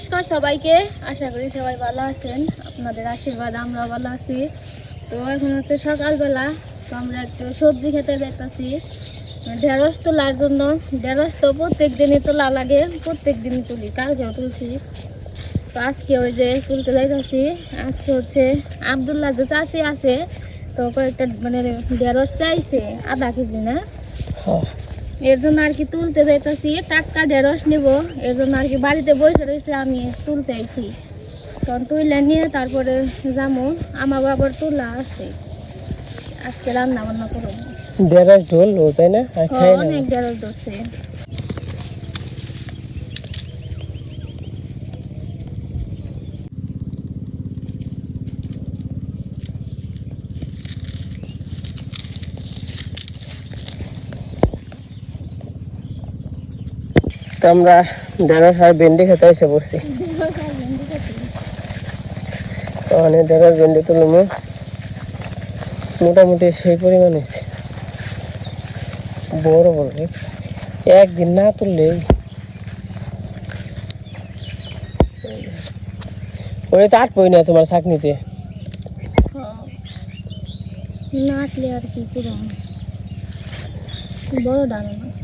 নমস্কার সবাইকে। আশা করি সবাই ভালো আছেন। আপনাদের আশীর্বাদ আমরাও ভালো আছি। তো এখন হচ্ছে সকালবেলা, তো আমরা একটু সবজি খেতে যেতেছি ঢেঁড়স তোলার জন্য। ঢেঁড়স তো প্রত্যেক দিনই তোলা লাগে প্রত্যেক দিন তুলি, কালকেও তুলছি। তো আজকে ওই যে তুলতে যাইতেছি, আজকে হচ্ছে আবদুল্লাহ যে চাষি আছে, তো কয়েকটা মানে ঢেঁড়স চাইছে, আধা কেজি না। এর জন্য আর কি তুলতে যাইতেছি টাটকা ঢেঁড়স নিব। এর জন্য আর কি বাড়িতে বসে রয়েছে আমি তুলতে আইছি। তখন তুইলে নিয়ে তারপরে যাব আমাকে আবার তোলা আছে। আজকে রান্না বান্না করব। ঢেঁড়স ঢোল তাই না? না। অনেক ঢেঁড়স ধরছে তো আমরা ঢেঁড়স আর ভেন্ডি খেতে এসে পড়ছি ওখানে ঢেঁড়স ভেন্ডি তুলুম মোটামুটি সেই পরিমাণ বড় বড় একদিন না তুললেই ওরে তো আটবই না তোমার চাকনিতে বড় ডানো মাছ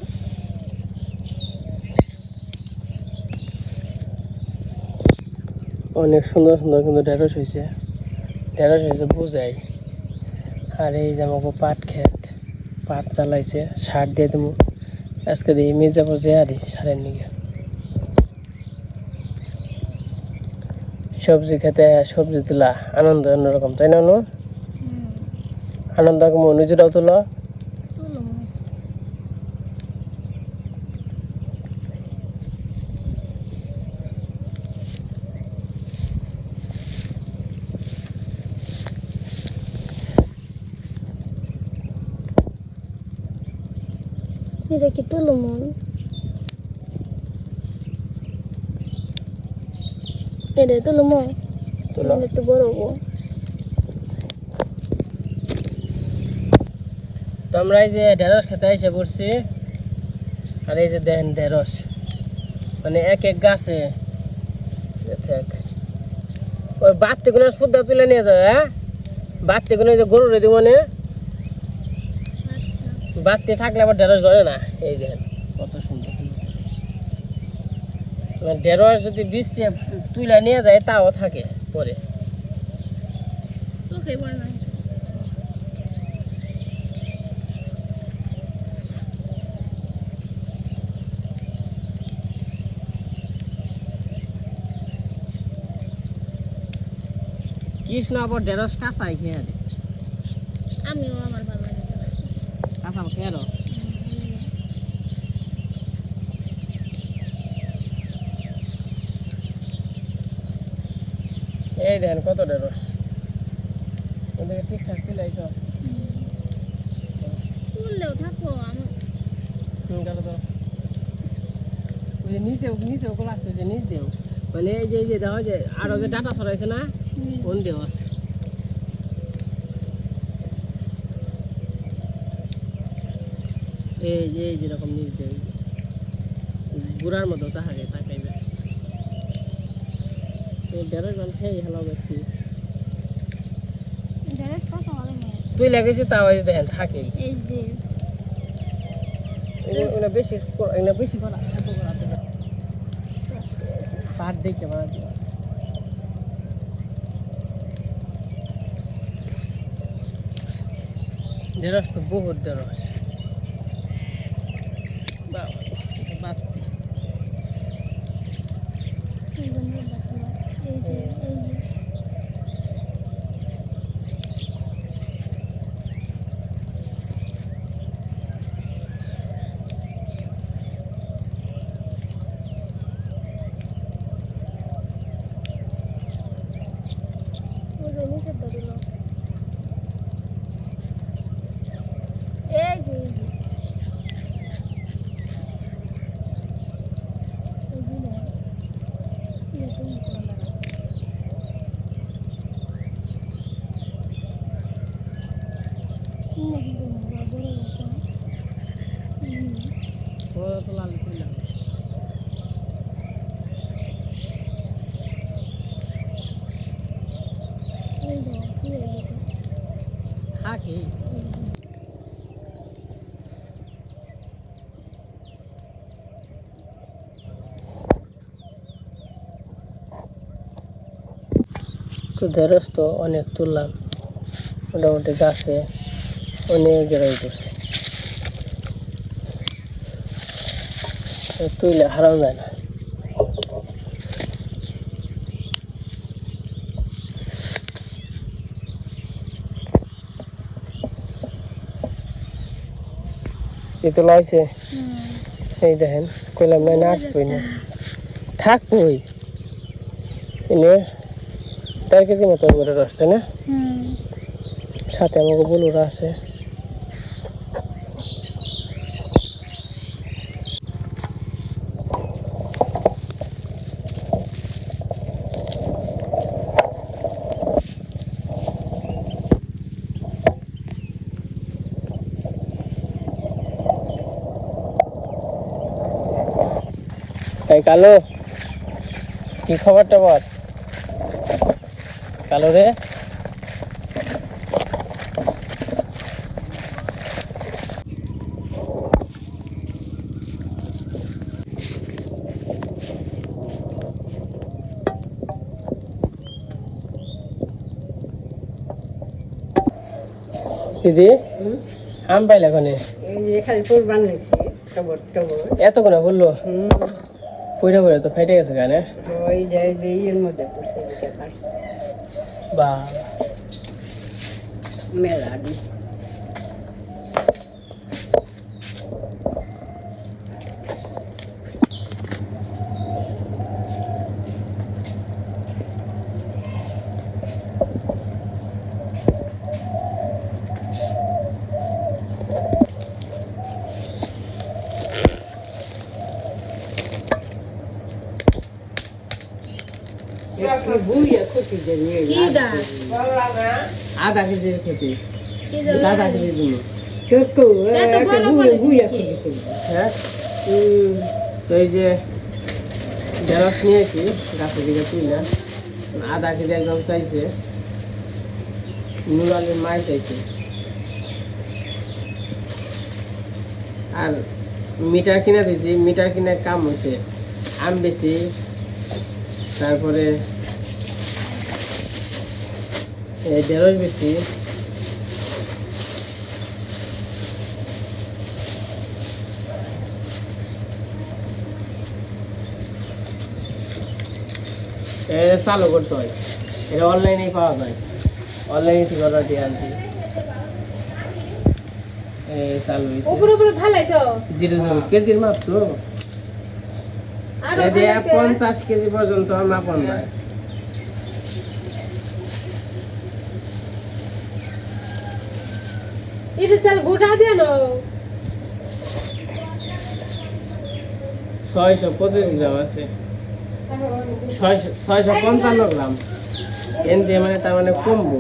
অনেক সুন্দর সুন্দর কিন্তু ঢেঁড়স হয়েছে ঢেঁড়স হয়েছে বুঝাই। আর এই যে আমাকে পাট খেত পাট চালাইছে সার দিয়ে দেবো আজকে দিয়ে মির্জাপুর যে আরি সারের নিকে সবজি খেতে সবজি তোলা আনন্দ অন্যরকম তাই না অনু? আনন্দ কম নিজেরাও তুলো এটা কি তুলো মন এটা তুলো মন। তোলা একটু বড় হব তো আমরা এই যে ঢেঁড়স খেতে এসে পড়ছি আর এই যে দেখেন ঢেঁড়স। মানে এক এক গাছে। ওই বাড়তে কোনো সুদ্ধা তুলে নিয়ে যাবে হ্যাঁ? বাড়তে কোনো যে গরু রেদি মানে বাড়তে থাকলে আবার ঢেঁড়স ধরে না এই দেখেন কত সুন্দর মানে ঢেঁড়স যদি বীজ তুলে নিয়ে যায় তাও থাকে পরে। কৃষ্ণ আবার ঢেঁড়স কাঁচাই খেয়ে আমিও আমার ভালো লাগে। কাঁচা খেয়ে এই দেখেন কত ঢেঁড়স ওদেরকে ঠিকঠাক তুলাইছ তুললেও থাকো গেল তো ওই যে নিচে নিচে ওগুলো আসছে যে নিচ দেও মানে এই যে যে দেখো যে আরও যে ডাটা সরাইছে না কোন দেও আছে। এই যে যেরকম নিচ দেও বুড়ার মতো তাহাকে তাকাইবে এই ঢেঁড়স গান ব্যক্তি। তুই লেগেছি তাও যে দেখেন বেশি বেশি। পাট দেখতে পারা ঢেঁড়স তো বহুত ঢেঁড়স বাবা, এটা বাড়তি। এই জন্য দেখো, এই যে এই যে ওই যে নিচের টা দিল। এই যে এই যে এই যে না। এই যে তুমি কোন লাগা। না কিন্তু বড় বড় একটা। হুম। ওরা তো লাল করলাম কি তো ঢেঁড়স অনেক তুললাম। মোটামুটি গাছে অনেক গেড়াই করছে তুইলে হারাম যায় না। এ তো লয়ছে এই দেখেন, কইলাম না আসবই না। থাকবই। এনে দেড় কেজি মতো রস তাই না? সাথে আমাকে বলুরা আছে। এই কালো কি খবরটা বল? কালো রে দিদি আম পাইলা কোনে? খালি কোরবান টবর টবর এত কোনে বলল? পইরা পইরা তো ফাইটে গেছে গানে ওই যে যে ইয়ের মধ্যে বা মেলা দি আধা ক্ষতি আধা কেজি দিন একটা হ্যাঁ হুম তো এই যে ঢেঁড়স নিয়েছি গাছের দিকে তুইলা আধা কেজি একদম চাইছে নুরালির মাই চাইছে আর মিটার কিনে দিয়েছি মিটার কিনে কাম হচ্ছে আম বেশি তারপরে ঢেঁড়স এটা চালু করতে হয়। এটা অনলাইনেই পাওয়া যায়। অনলাইনে অর্ডার দিয়ে আনছি। চালু হয়েছে। জিরো জিরো কেজির মাপ তো। পঞ্চাশ কেজি পর্যন্ত মাপন যায় এটা তার গোটা দিয়ে নাও। ছয়শো পঁচিশ গ্রাম আছে। ছয়শো ছয়শো পঞ্চান্ন গ্রাম। এন দিয়ে মানে তার মানে কমবো।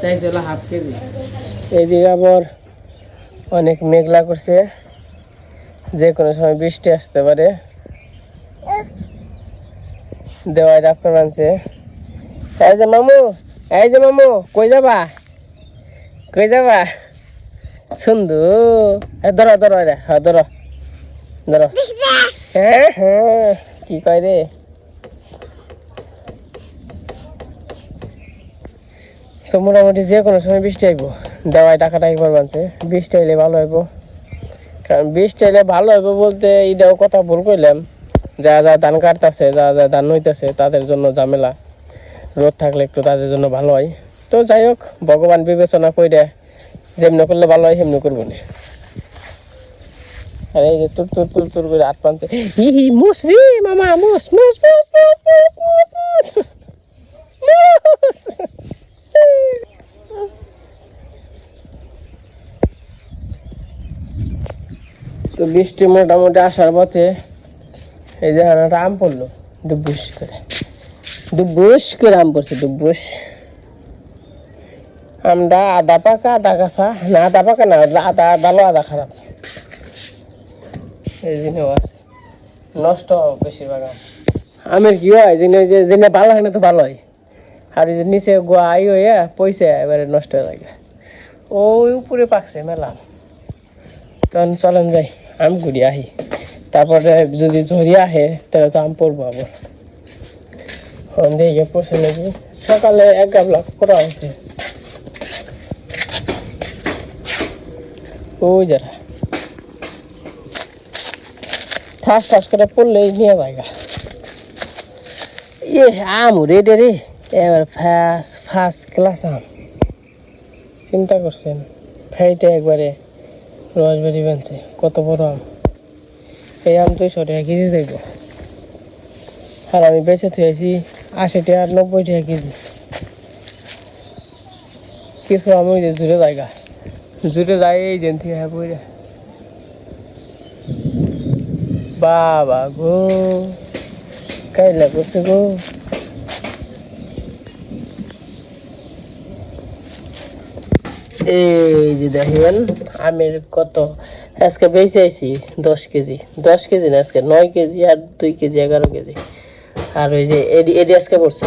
চাইছে হলো হাফ কেজি। এইদিকে আবার অনেক মেঘলা করছে। যে কোনো সময় বৃষ্টি আসতে পারে। দেওয়ায় ডাক্তার আনছে। এই যে মামু এই যে মামু কই যাবা? কই যাবা? সুন্দু ধরো হ্যাঁ ধরো। ধরো। হ্যাঁ হ্যাঁ কি কয় রে? তো মোটামুটি যে কোনো সময় বৃষ্টি আইব। দেওয়ায় টাকাটা একবার বানছে বৃষ্টি আইলে ভালো হইব। কারণ বৃষ্টি আইলে ভালো হইব বলতে এইটাও কথা ভুল কইলাম। যা যা ধান কাটতেছে, যা যা ধান হইতেছে, তাদের জন্য ঝামেলা। রোদ থাকলে একটু তাদের জন্য ভালো হয়। তো যাই হোক, ভগবান বিবেচনা করে যেমনি করলে ভালো হয় সেমনি করব না। আরে এই যে তুর তুর তুর তুর করে আট পান্তে হি হি মুস রে মামা মুস মুস মুস মুস মুস মুস তো বৃষ্টি মোটামুটি আসার পথে এই যে আম পড়ল ডুবুস করে। ডুবুস করে আম পড়ছে ডুবুস আমটা আদা পাকা, আদা কাঁচা। না, আদা পাকা না, আদা ভালো আদা খারাপ। এই আছে। নষ্ট বেশিরভাগ আম। আমের কি হয়? যে জিনিস ভালো হয় না তো ভালো হয় আর যে নিচে গোয়াই হইয়া পয়সা এবারে নষ্ট হয়ে লাগে ওই উপরে পাকছে, মেলা। তখন চলেন যাই, আম ঘুরি আহি। তারপরে যদি ঝরি আহে তাহলে তো আম পড়ব আবার। দেখে পড়ছে নাকি। সকালে এক গাবলা করা হয়েছে। ওই যারা ঠাস ঠাস করে পড়লেই নিয়ে যায়গা ইয়ে আম রেডে রে এবার ফার্স্ট ফার্স্ট ক্লাস আম। চিন্তা করছেন? ফাইটে একবারে রসবেরি বানছে। কত বড় আম। এই আম দুইশো টাকা কেজি দেব আর আমি বেঁচে থুয়েছি আশি টাকা নব্বই টাকা কেজি। কিছু আমি যে জুড়ে জায়গা জুড়ে যাই এই যেন থেকে হ্যাঁ বইরা। বাবা গো, কাইলা করছে গো। এই যে দেখেন, আমের কত। আজকে বেঁচে আইছি দশ কেজি। দশ কেজি না আজকে নয় কেজি আর দুই কেজি, এগারো কেজি। আর ওই যে এডি এডি আজকে পড়ছে।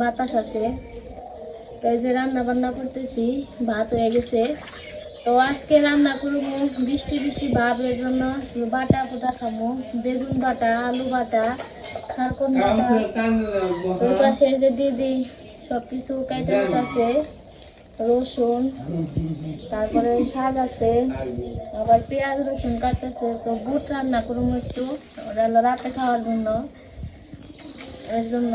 বাতাস আছে। তো এই যে রান্না বান্না করতেছি ভাত হয়ে গেছে। তো আজকে রান্না করব বৃষ্টি বৃষ্টি ভাবের জন্য বাটা পোটা খাব বেগুন বাটা আলু বাটা খারকন বাটা। ওই পাশে যে দিদি সব কিছু কাইটে আছে রসুন তারপরে শাক আছে আবার পেঁয়াজ রসুন কাটতেছে। তো বুট রান্না করব একটু রাতে খাওয়ার জন্য এর জন্য।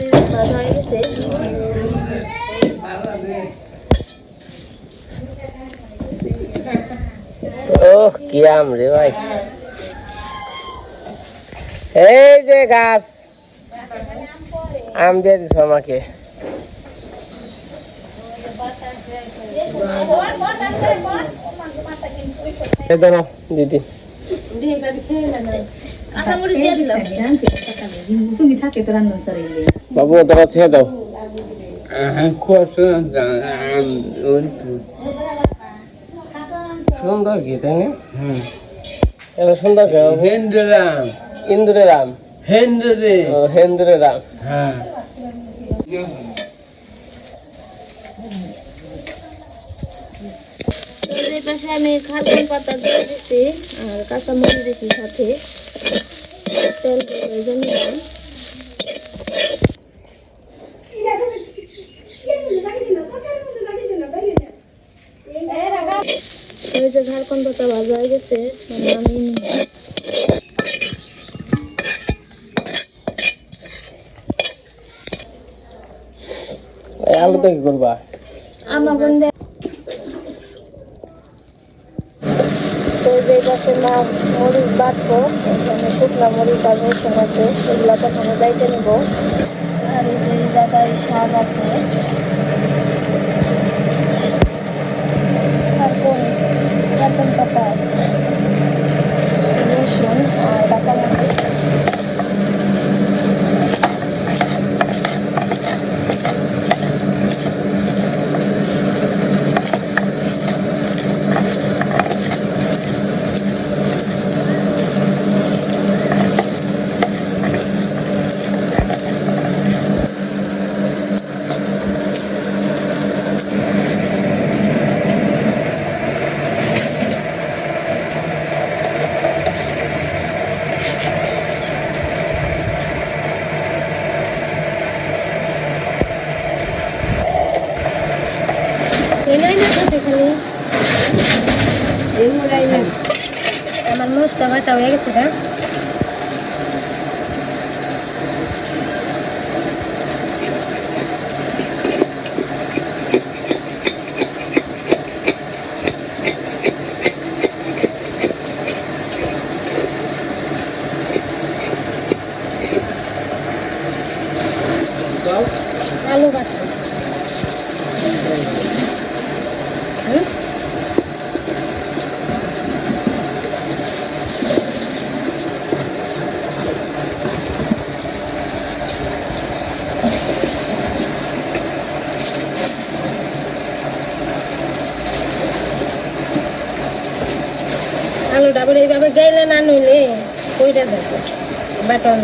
মরিচ ভাজা হয়ে গেছে ওহ কি আম রে ভাই। এই যে গাছ আম দিয়ে দিছ আমাকে। দিদি। তুমি থাকে তো রান্ধন চড়াইলে বাবু দাঁড়া ছেড়ে দাও। সুন্দর কি তাই না? এটা সুন্দর কে বাবু? হিন্দুরাম ইন্দুরে রাম। হিন্দুরে রাম। হ্যাঁ। পাশে আমি খারকন পাতা দিয়ে দিচ্ছি আর দিচ্ছি সাথে। তেল এই যে ঝাড়খণ্ড পাতা ভাজা হয়ে গেছে আমি কি করবা? আমার বন্ধে পাশে মা মরিচ বাটবো এখানে শুকনো মরিচ আর রসুন আছে, এগুলো প্রথমে বাইটে নেব। আর এই যে জায়গায় শাক আছে কার্পন কার্পন পাতা রসুন আর কাঁচামরিচ এলাই না খাতে খালি এমরাই না আমার মশলা বাটা হয়ে গেছে না আলু বাটা হুম আলুটা আবার এইভাবে গাইলে না নইলে কইটা দেখো বাটন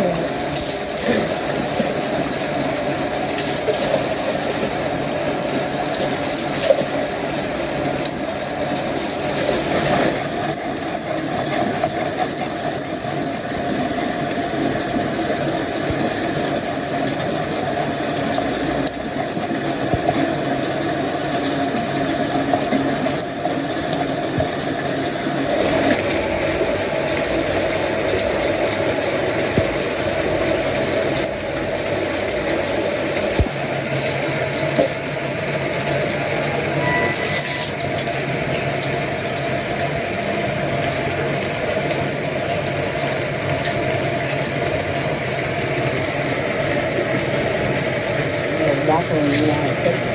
বাটা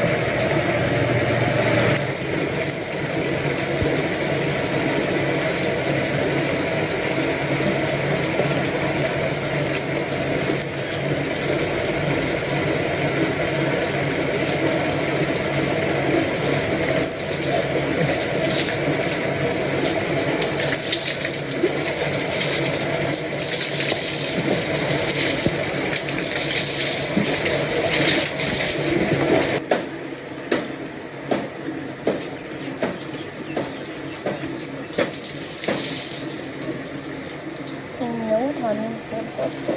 এমনিও ধান খুব কষ্ট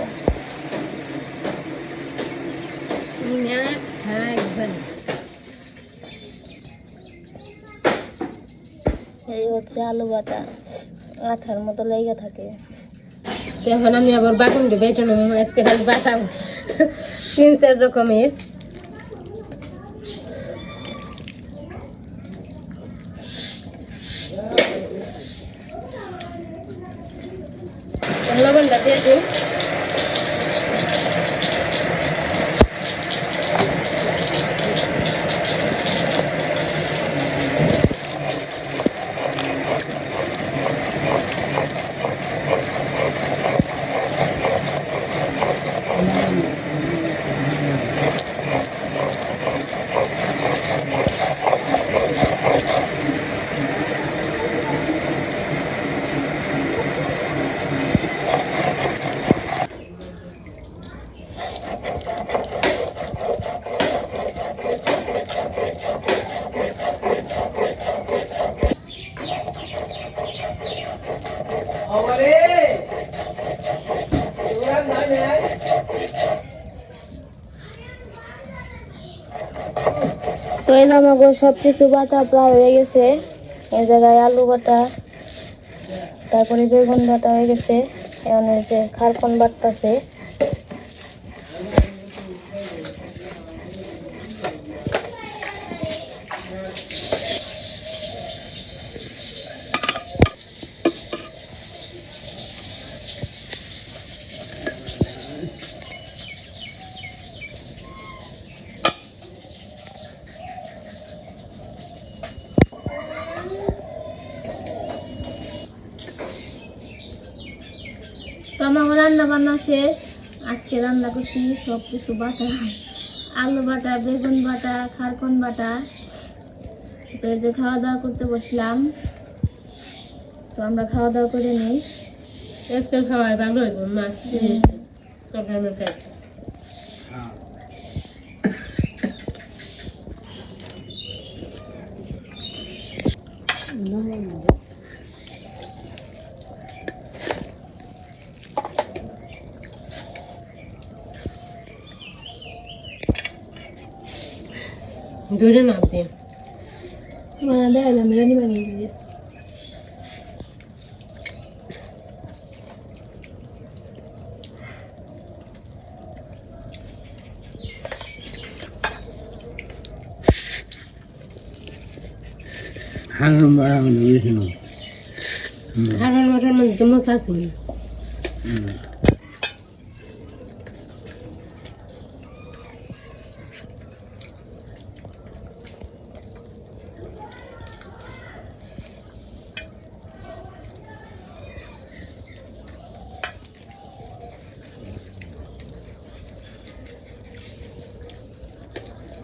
এই হচ্ছে আলু বাটা। আঠার মতো লেগে থাকে। এখন আমি আবার বাগুন দিয়ে এটা আজকে বাটা তিন চার রকমের লবণটা দিয়ে দিই তো এই আমাকে সব কিছু বাটা প্রায় হয়ে গেছে। এই জায়গায় আলু বাটা, তারপরে বেগুন বাটা হয়ে গেছে। এখন হয়েছে খারকন বাটতেছে তো আমার রান্না বান্না শেষ। আজকে রান্না করছি সব কিছু বাটা। আলু বাটা বেগুন বাটা খারকন বাটা। তো এই যে খাওয়া দাওয়া করতে বসলাম। তো আমরা খাওয়া দাওয়া করে নিই। আজকে খাওয়াই ভালো মাছ সব রকমের খাইছি ধরে না আপনি মানে দেখালাম রানি বানিয়ে দিয়ে হাঙ্গম বাড়ানো গেছিল খাবার মাটার মধ্যে মশা আছে।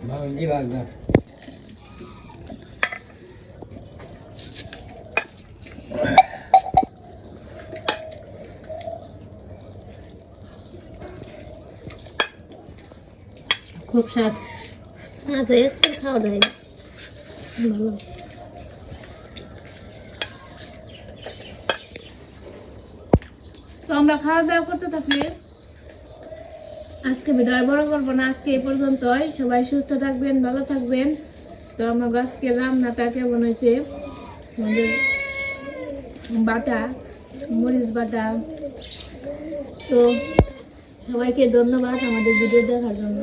ভাঙি লাগা খুব স্বাদ আচ্ছা এসে খাওয়া দেয় ভালো আছে তো আমরা খাওয়া দাওয়া করতে থাকি? আজকে ভিডিও আর বড় করব না। আজকে এই পর্যন্তই। সবাই সুস্থ থাকবেন, ভালো থাকবেন। তো আমার আজকে রান্নাটা কেমন হয়েছে? বাটা, মরিচ বাটা। তো সবাইকে ধন্যবাদ আমাদের ভিডিও দেখার জন্য।